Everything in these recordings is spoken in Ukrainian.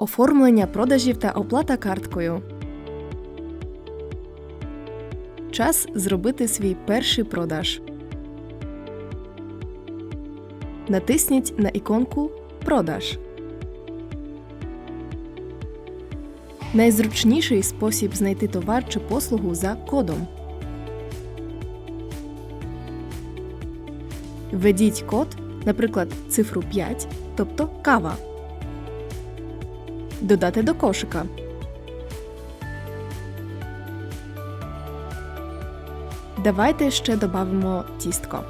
Оформлення продажів та оплата карткою. Час зробити свій перший продаж. Натисніть на іконку Продаж. Найзручніший спосіб знайти товар чи послугу за кодом. Введіть код, наприклад, цифру 5, тобто кава. Додати до кошика. Давайте ще додамо тістко.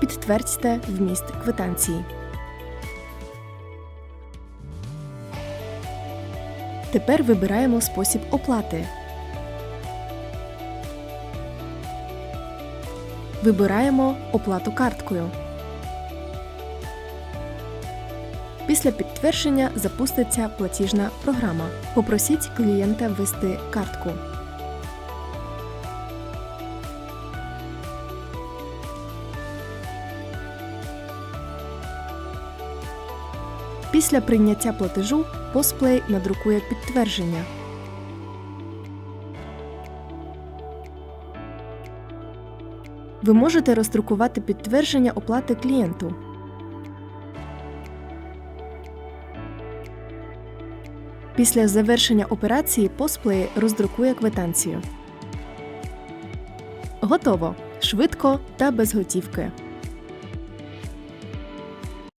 Підтвердьте вміст квитанції. Тепер вибираємо спосіб оплати. Вибираємо оплату карткою. Після підтвердження запуститься платіжна програма. Попросіть клієнта ввести картку. Після прийняття платежу Postplay надрукує підтвердження. Ви можете роздрукувати підтвердження оплати клієнту. Після завершення операції Postplay роздрукує квитанцію. Готово! Швидко та без готівки.